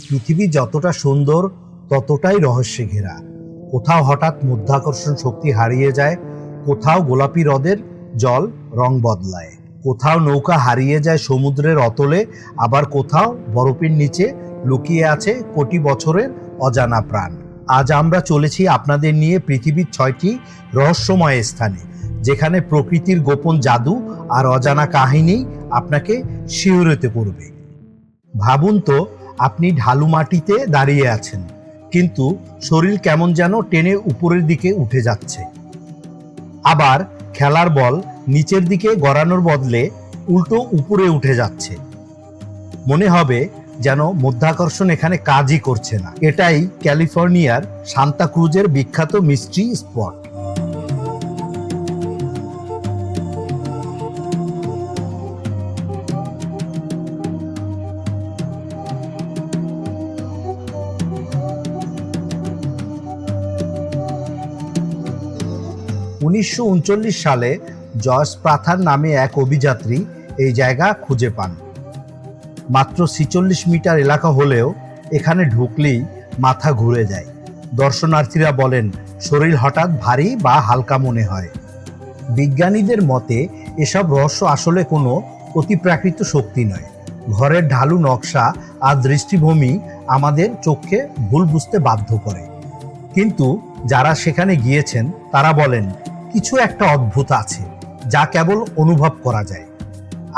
পৃথিবী যতটা সুন্দর, ততটাই রহস্যে ঘেরা। কোথাও হঠাৎ মধ্যাকর্ষণ শক্তি হারিয়ে যায়, কোথাও গোলাপি হ্রদের জল রং বদলায়। কোথাও নৌকা হারিয়ে যায় সমুদ্রের অতলে, আবার কোথাও বরফের নিচে লুকিয়ে আছে কোটি বছরের অজানা প্রাণ। আজ আমরা চলেছি আপনাদের নিয়ে পৃথিবীর ছয়টি রহস্যময় স্থানে, যেখানে প্রকৃতির গোপন জাদু আর অজানা কাহিনী আপনাকে শিহরিত করবে। ভাবুন তো আপনি ঢালু মাটিতে দাঁড়িয়ে আছেন, কিন্তু শরীর কেমন যেন টেনে উপরের দিকে উঠে যাচ্ছে। আবার খেলার বল নিচের দিকে গড়ানোর বদলে উল্টো উপরে উঠে যাচ্ছে। মনে হবে যেন মধ্যাকর্ষণ এখানে কাজই করছে না। এটাই ক্যালিফোর্নিয়ার সান্তা ক্রুজের বিখ্যাত মিস্ট্রি স্পট। উনিশশো উনচল্লিশ সালে জয়স প্রাথার নামে এক অভিযাত্রী এই জায়গা খুঁজে পান। মাত্র ছিচল্লিশ মিটার এলাকা হলেও এখানে ঢুকলেই মাথা ঘুরে যায়। দর্শনার্থীরা বলেন, শরীর হঠাৎ ভারী বা হালকা মনে হয়। বিজ্ঞানীদের মতে, এসব রহস্য আসলে কোনো অতিপ্রাকৃত শক্তি নয়। ঘরের ঢালু নকশা আর দৃষ্টিভূমি আমাদের চোখকে ভুল বুঝতে বাধ্য করে। কিন্তু যারা সেখানে গিয়েছেন, তারা বলেন কিছু একটা অদ্ভুত আছে, যা কেবল অনুভব করা যায়।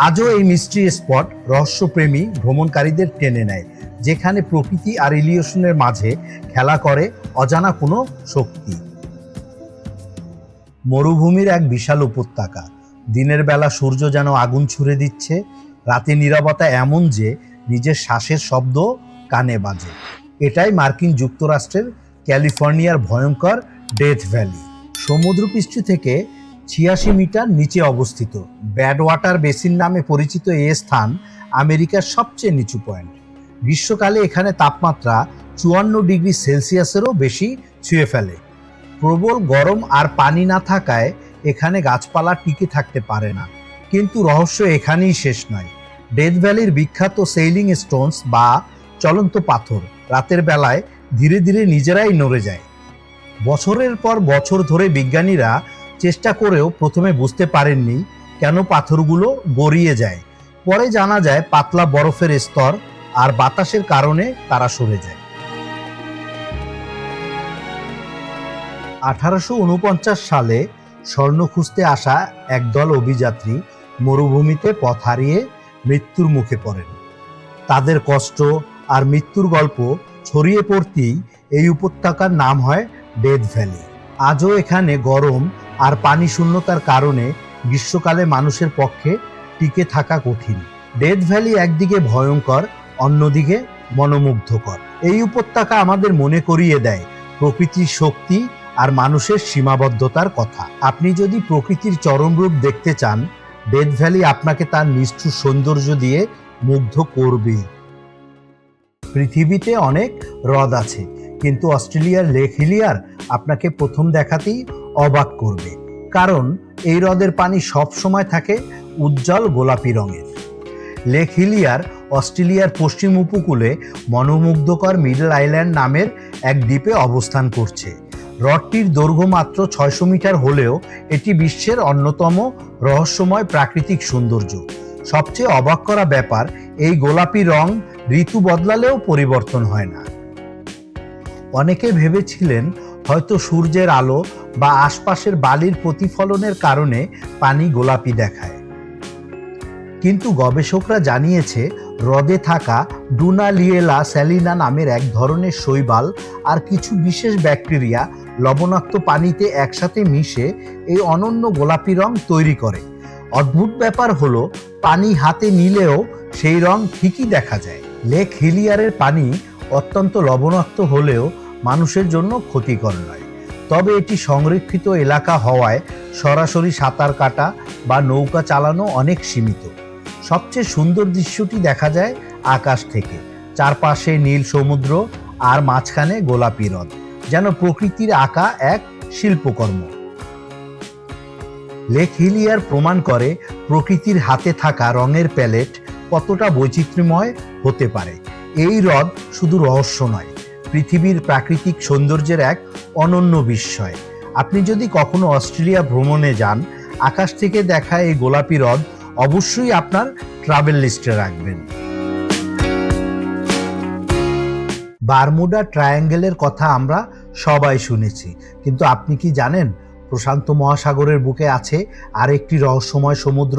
আজও এই মিস্ট্রি স্পট রহস্যপ্রেমী ভ্রমণকারীদের টেনে নেয়, যেখানে প্রকৃতি আর ইলিউশনের মাঝে খেলা করে অজানা কোনো শক্তি। মরুভূমির এক বিশাল উপত্যকা, দিনের বেলা সূর্য যেন আগুন ছুড়ে দিচ্ছে, রাতে নীরবতা এমন যে নিজের শ্বাসের শব্দ কানে বাজে। এটাই মার্কিন যুক্তরাষ্ট্রের ক্যালিফোর্নিয়ার ভয়ঙ্কর ডেথ ভ্যালি সমুদ্রপৃষ্ঠ থেকে ছিয়াশি মিটার নিচে অবস্থিত। ব্যাড ওয়াটার বেসিন নামে পরিচিত এ স্থান আমেরিকার সবচেয়ে নিচু পয়েন্ট। গ্রীষ্মকালে এখানে তাপমাত্রা চুয়ান্ন ডিগ্রি সেলসিয়াসেরও বেশি ছুঁয়ে ফেলে। প্রবল গরম আর পানি না থাকায় এখানে গাছপালা টিকে থাকতে পারে না। কিন্তু রহস্য এখানেই শেষ নয়। ডেথ ভ্যালির বিখ্যাত সেইলিং স্টোনস বা চলন্ত পাথর রাতের বেলায় ধীরে ধীরে নিজেরাই নড়ে যায়। বছরের পর বছর ধরে বিজ্ঞানীরা চেষ্টা করেও প্রথমে বুঝতে পারেননি কেন পাথরগুলো গড়িয়ে যায়। পরে জানা যায় পাতলা বরফের স্তর আর বাতাসের কারণে তারা সরে যায়। আঠারোশো উনপঞ্চাশ সালে স্বর্ণ খুঁজতে আসা একদল অভিযাত্রী মরুভূমিতে পথ হারিয়ে মৃত্যুর মুখে পড়েন। তাদের কষ্ট আর মৃত্যুর গল্প ছড়িয়ে পড়তেই এই উপত্যকার নাম হয় ডেথ ভ্যালি আজও এখানে গরম আর পানি শূন্যতার কারণে গ্রীষ্মকালে মানুষের পক্ষে টিকে থাকা কঠিন। ডেথ ভ্যালি একদিকে ভয়ঙ্কর, অন্যদিকে মনোমুগ্ধকর। এই উপত্যকা আমাদের মনে করিয়ে দেয় প্রকৃতির শক্তি আর মানুষের সীমাবদ্ধতার কথা। আপনি যদি প্রকৃতির চরম রূপ দেখতে চান ডেথ ভ্যালি আপনাকে তার নিষ্ঠুর সৌন্দর্য দিয়ে মুগ্ধ করবে পৃথিবীতে অনেক হ্রদ আছে কিন্তু অস্ট্রেলিয়ার লেক হিলিয়ার আপনাকে প্রথম দেখাতেই অবাক করবে। কারণ এই হ্রদের পানি সব সময় থাকে উজ্জ্বল গোলাপি রঙের। লেক হিলিয়ার অস্ট্রেলিয়ার পশ্চিম উপকূলে মনোমুগ্ধকর মিডল আইল্যান্ড নামের এক দ্বীপে অবস্থান করছে। হ্রদটির দৈর্ঘ্য মাত্র ছয়শো মিটার হলেও এটি বিশ্বের অন্যতম রহস্যময় প্রাকৃতিক সৌন্দর্য। সবচেয়ে অবাক করা ব্যাপার, এই গোলাপি রং ঋতু বদলালেও পরিবর্তন হয় না। অনেকে ভেবেছিলেন হয়তো সূর্যের আলো বা আশপাশের বালির প্রতিফলনের কারণে পানি গোলাপি দেখায়। কিন্তু গবেষকরা জানিয়েছে, হ্রদে থাকা ডুনালিয়েলা স্যালিনা নামের এক ধরনের শৈবাল আর কিছু বিশেষ ব্যাকটেরিয়া লবণাক্ত পানিতে একসাথে মিশে এই অনন্য গোলাপি রং তৈরি করে। অদ্ভুত ব্যাপার হলো, পানি হাতে নিলেও সেই রং ঠিকই দেখা যায়। লেক হিলিয়ারের পানি অত্যন্ত লবণাক্ত হলেও মানুষের জন্য ক্ষতিকর নয়। তবে এটি সংরক্ষিত এলাকা হওয়ায় সরাসরি সাঁতার কাটা বা নৌকা চালানো অনেক সীমিত। সবচেয়ে সুন্দর দৃশ্যটি দেখা যায় আকাশ থেকে। চারপাশে নীল সমুদ্র আর মাঝখানে গোলাপি হ্রদ, যেন প্রকৃতির আঁকা এক শিল্পকর্ম। লেক হিলিয়ার প্রমাণ করে প্রকৃতির হাতে থাকা রঙের প্যালেট কতটা বৈচিত্র্যময় হতে পারে। এই হ্রদ শুধু রহস্য নয় পৃথিবীর প্রাকৃতিক সৌন্দর্যের এক অনন্য বিস্ময়। আপনি যদি কখনো অস্ট্রেলিয়া ভ্রমণে যান, আকাশ থেকে দেখা এই গোলাপি হ্রদ অবশ্যই আপনার ট্রাভেল লিস্টে রাখবেন। বারমুডা ট্রায়াঙ্গেলের কথা আমরা সবাই শুনেছি, কিন্তু আপনি কি জানেন, প্রশান্ত মহাসাগরের বুকে আছে আরেকটি রহস্যময় সমুদ্র,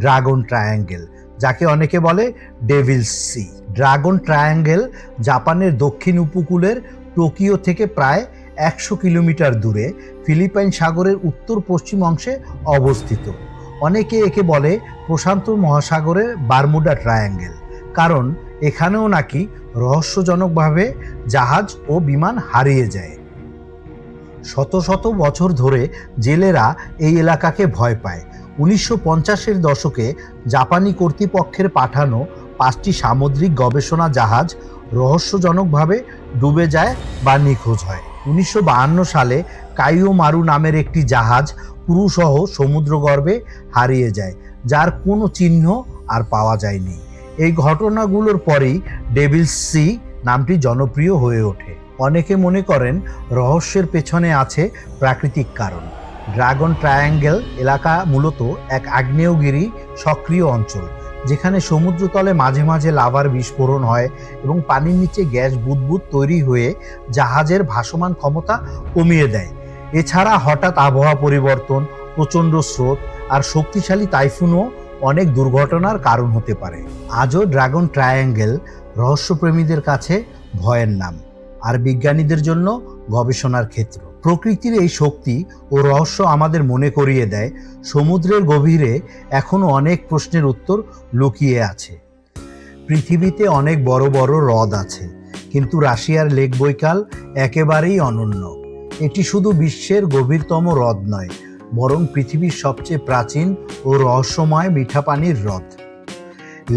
ড্রাগন ট্রায়াঙ্গেল। যাকে অনেকে বলে ডেভিলস সি ড্রাগন ট্রায়াঙ্গেল জাপানের দক্ষিণ উপকূলের টোকিও থেকে প্রায় একশো কিলোমিটার দূরে ফিলিপাইন সাগরের উত্তর পশ্চিম অংশে অবস্থিত। অনেকে একে বলে প্রশান্ত মহাসাগরের বারমুডা ট্রায়াঙ্গেল কারণ এখানেও নাকি রহস্যজনকভাবে জাহাজ ও বিমান হারিয়ে যায়। শত শত বছর ধরে জেলেরা এই এলাকাকে ভয় পায় উনিশশো পঞ্চাশের দশকে জাপানি কর্তৃপক্ষের পাঠানো পাঁচটি সামুদ্রিক গবেষণা জাহাজ রহস্যজনকভাবে ডুবে যায় বা নিখোঁজ হয়। উনিশশো সালে কাইও মারু নামের একটি জাহাজ পুরুসহ সমুদ্রগর্ভে হারিয়ে যায়, যার কোনো চিহ্ন আর পাওয়া যায়নি। এই ঘটনাগুলোর পরেই ডেভিলস সি নামটি জনপ্রিয় হয়ে ওঠে। অনেকে মনে করেন রহস্যের পেছনে আছে প্রাকৃতিক কারণ। ড্রাগন ট্রায়াঙ্গেল এলাকা মূলত এক আগ্নেয়গিরি সক্রিয় অঞ্চল, যেখানে সমুদ্রতলে মাঝে মাঝে লাভার বিস্ফোরণ হয় এবং পানির নিচে গ্যাস বুদবুদ তৈরি হয়ে জাহাজের ভাসমান ক্ষমতা কমিয়ে দেয়। এছাড়া হঠাৎ আবহাওয়া পরিবর্তন, প্রচণ্ড স্রোত আর শক্তিশালী তাইফুনও অনেক দুর্ঘটনার কারণ হতে পারে। আজও ড্রাগন ট্রায়াঙ্গেল রহস্যপ্রেমীদের কাছে ভয়ের নাম, আর বিজ্ঞানীদের জন্য গবেষণার ক্ষেত্র। প্রকৃতির এই শক্তি ও রহস্য আমাদের মনে করিয়ে দেয়, সমুদ্রের গভীরে এখনও অনেক প্রশ্নের উত্তর লুকিয়ে আছে। পৃথিবীতে অনেক বড় বড় হ্রদ আছে, কিন্তু রাশিয়ার লেক বৈকাল একেবারেই অনন্য। এটি শুধু বিশ্বের গভীরতম হ্রদ নয়, বরং পৃথিবীর সবচেয়ে প্রাচীন ও রহস্যময় মিঠা পানির হ্রদ।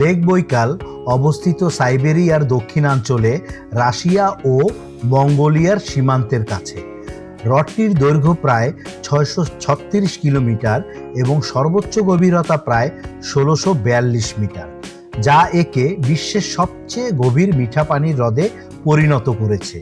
লেক বৈকাল অবস্থিত সাইবেরিয়ার দক্ষিণাঞ্চলে রাশিয়া ও মঙ্গোলিয়ার সীমান্তের কাছে। হ্রদটির দৈর্ঘ্য প্রায় ছয়শো ছত্রিশ কিলোমিটার এবং সর্বোচ্চ গভীরতা প্রায় ষোলোশো বিয়াল্লিশ মিটার, যা একে বিশ্বের সবচেয়ে গভীর মিঠা পানির হ্রদে পরিণত করেছে।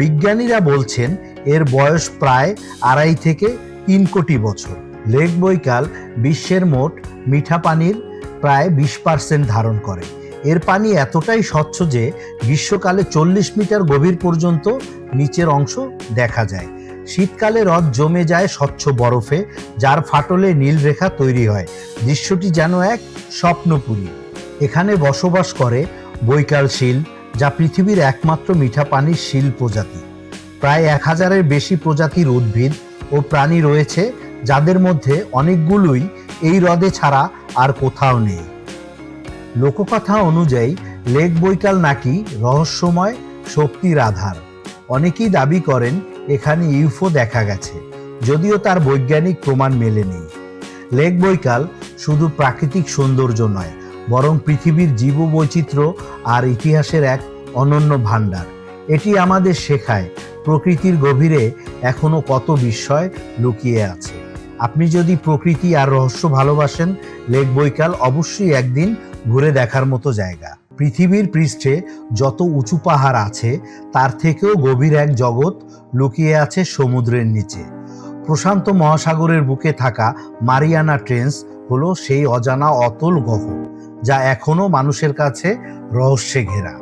বিজ্ঞানীরা বলছেন, এর বয়স প্রায় আড়াই থেকে তিন কোটি বছর। লেক বৈকাল বিশ্বের মোট মিঠা পানির প্রায় বিশ পার্সেন্ট ধারণ করে। এর পানি এতটাই স্বচ্ছ যে, গ্রীষ্মকালে চল্লিশ মিটার গভীর পর্যন্ত নিচের অংশ দেখা যায়। শীতকালে হ্রদ জমে যায় স্বচ্ছ বরফে, যার ফাটলে নীল রেখা তৈরি হয়। দৃশ্যটি যেন এক স্বপ্নপুরী। এখানে বসবাস করে বৈকাল শিল, যা পৃথিবীর একমাত্র মিঠা পানির শিল প্রজাতি। প্রায় এক হাজারের বেশি প্রজাতির উদ্ভিদ ও প্রাণী রয়েছে, যাদের মধ্যে অনেকগুলোই এই হ্রদে ছাড়া আর কোথাও নেই। লোককথা অনুযায়ী, লেক বৈকাল নাকি রহস্যময়, শক্তির আধার। অনেকেই দাবি করেন এখানে ইউফো দেখা গেছে। যদিও তার বৈজ্ঞানিক প্রমাণ মেলেনি। লেক বৈকাল শুধু প্রাকৃতিক সৌন্দর্য নয়, বরং পৃথিবীর জীববৈচিত্র্য আর ইতিহাসের এক অনন্য ভাণ্ডার। এটি আমাদের শেখায় প্রকৃতির গভীরে এখনও কত বিস্ময় লুকিয়ে আছে। আপনি যদি প্রকৃতি আর রহস্য ভালোবাসেন, লেক বৈকাল অবশ্যই একদিন ঘুরে দেখার মতো জায়গা। পৃথিবীর পৃষ্ঠে যত উঁচু পাহাড় আছে, তার থেকেও গভীর এক জগৎ লুকিয়ে আছে সমুদ্রের নিচে। প্রশান্ত মহাসাগরের বুকে থাকা মারিয়ানা ট্রেন্স হলো সেই অজানা অতল গহ যা এখনও মানুষের কাছে রহস্যে ঘেরা।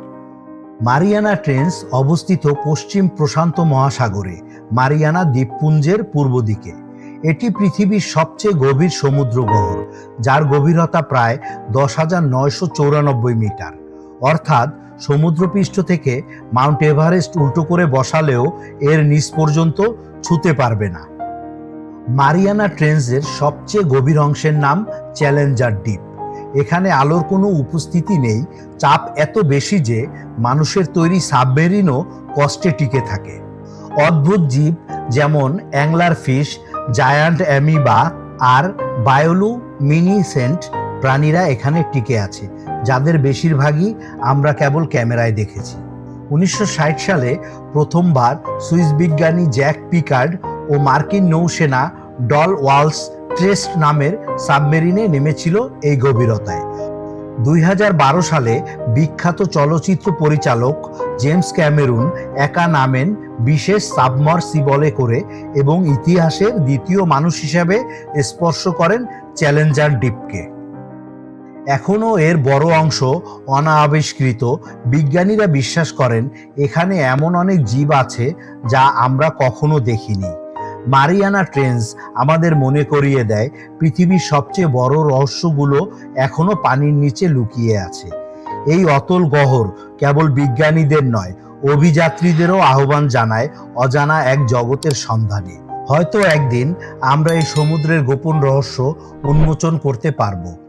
মারিয়ানা ট্রেন্স অবস্থিত পশ্চিম প্রশান্ত মহাসাগরে, মারিয়ানা দ্বীপপুঞ্জের পূর্ব দিকে। এটি পৃথিবীর সবচেয়ে গভীর সমুদ্র গহ্বর যার গভীরতা প্রায় দশ হাজার নয়শো চৌরানব্বই মিটার। অর্থাৎ সমুদ্রপৃষ্ঠ থেকে মাউন্ট এভারেস্ট উল্টো করে বসালেও এর নিচ পর্যন্ত ছুতে পারবে না। মারিয়ানা ট্রেন্সের সবচেয়ে গভীর অংশের নাম চ্যালেঞ্জার দ্বীপ। এখানে আলোর কোনো উপস্থিতি নেই, চাপ এত বেশি যে মানুষের তৈরি সাবমেরিনও কষ্টে টিকে থাকে। অদ্ভুত জীব যেমন অ্যাংলার ফিশ, জায়ান্ট অ্যামিবা আর বায়োলু মিনিসেন্ট প্রাণীরা এখানে টিকে আছে, যাদের বেশিরভাগই আমরা কেবল ক্যামেরায় দেখেছি। উনিশশো ষাট সালে প্রথমবার সুইস বিজ্ঞানী জ্যাক পিকার্ড ও মার্কিন নৌসেনা ডল ওয়ালস ট্রেস্ট নামের সাবমেরিনে নেমেছিল এই গভীরতায়। দুই হাজার বারো সালে বিখ্যাত চলচ্চিত্র পরিচালক জেমস ক্যামেরুন একা নামেন বিশেষ সাবমার্সিবলে করে এবং ইতিহাসের দ্বিতীয় মানুষ হিসাবে স্পর্শ করেন চ্যালেঞ্জার ডিপকে। এখনও এর বড় অংশ অনাবিষ্কৃত। বিজ্ঞানীরা বিশ্বাস করেন, এখানে এমন অনেক জীব আছে যা আমরা কখনো দেখিনি। মারিয়ানা ট্রেন্স আমাদের মনে করিয়ে দেয়, পৃথিবীর সবচেয়ে বড় রহস্যগুলো এখনও পানির নিচে লুকিয়ে আছে। এই অতল গহর কেবল বিজ্ঞানীদের নয়, অভিযাত্রীদেরও আহ্বান জানায় অজানা এক জগতের সন্ধানে। হয়তো একদিন আমরা এই সমুদ্রের গোপন রহস্য উন্মোচন করতে পারব।